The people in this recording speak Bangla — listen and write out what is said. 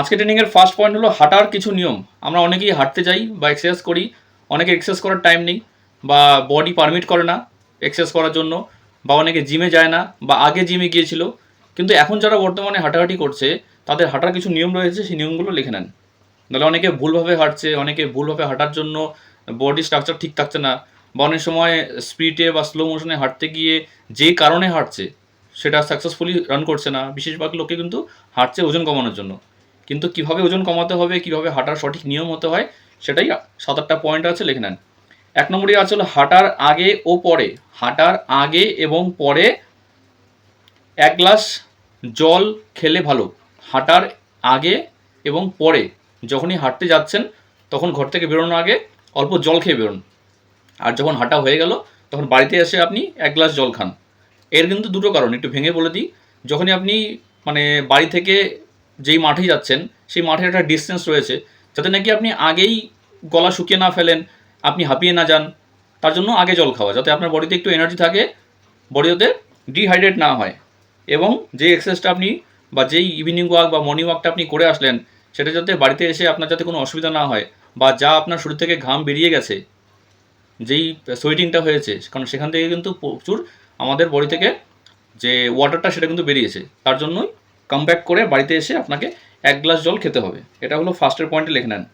আজকে ট্রেনিংয়ের ফার্স্ট পয়েন্ট হলো হাঁটার কিছু নিয়ম। আমরা অনেকেই হাঁটতে যাই বা এক্সারসাইজ করি, অনেকে এক্সারসাইজ করার টাইম নেই বা বডি পারমিট করে না এক্সারসাইজ করার জন্য বা অনেকে জিমে যায় না বা আগে জিমে গিয়েছিল। কিন্তু এখন যারা বর্তমানে হাঁটাহাঁটি করছে, তাদের হাঁটার কিছু নিয়ম রয়েছে, সেই নিয়মগুলো লিখে নেন। নাহলে অনেকে ভুলভাবে হাঁটছে, অনেকে ভুলভাবে হাঁটার জন্য বডি স্ট্রাকচার ঠিক থাকছে না বা অনেক সময় স্পিডে বা স্লো মোশনে হাঁটতে গিয়ে যে কারণে হাঁটছে, সেটা সাকসেসফুলি রান করছে না। বেশিরভাগ লোকে কিন্তু হাঁটছে ওজন কমানোর জন্য। কিন্তু কীভাবে ওজন কমাতে হবে, কীভাবে হাঁটার সঠিক নিয়ম হতে হয়, সেটাই সাত আটটা পয়েন্ট আছে, লিখে নেন। এক নম্বরই আছে হলো হাঁটার আগে ও পরে। হাঁটার আগে এবং পরে এক গ্লাস জল খেলে ভালো। হাঁটার আগে এবং পরে। যখনই হাঁটতে যাচ্ছেন, তখন ঘর থেকে বেরোনোর আগে অল্প জল খেয়ে বেরোন। আর যখন হাঁটা হয়ে গেল, তখন বাড়িতে এসে আপনি এক গ্লাস জল খান। এর কিন্তু দুটো কারণ, একটু ভেঙে বলে দিই। যখনই আপনি মানে বাড়ি থেকে যেই মাঠে যাচ্ছেন, সেই মাঠের একটা ডিস্টেন্স রয়েছে, যাতে নাকি আপনি আগেই গলা শুকিয়ে না ফেলেন, আপনি হাঁপিয়ে না যান, তার জন্য আগে জল খাওয়া, যাতে আপনার বডিতে একটু এনার্জি থাকে বডি যাতে ডিহাইড্রেট না হয়। এবং যে এক্সারসাইজটা আপনি বা যেই ইভিনিং ওয়াক বা মর্নিং ওয়াকটা আপনি করে আসলেন, সেটা যাতে বাড়িতে এসে আপনার যাতে কোনো অসুবিধা না হয় বা যা আপনার শরীর থেকে ঘাম বেরিয়ে গেছে, যেই সোয়েটিংটা হয়েছে, কারণ সেখান থেকে কিন্তু প্রচুর আমাদের বডি থেকে যে ওয়াটারটা সেটা কিন্তু বেরিয়েছে, তার জন্যই কাম ব্যাক করে বাড়িতে এসে আপনাকে এক গ্লাস জল খেতে হবে। এটা হলো ফার্স্টের পয়েন্টে লিখে নেন।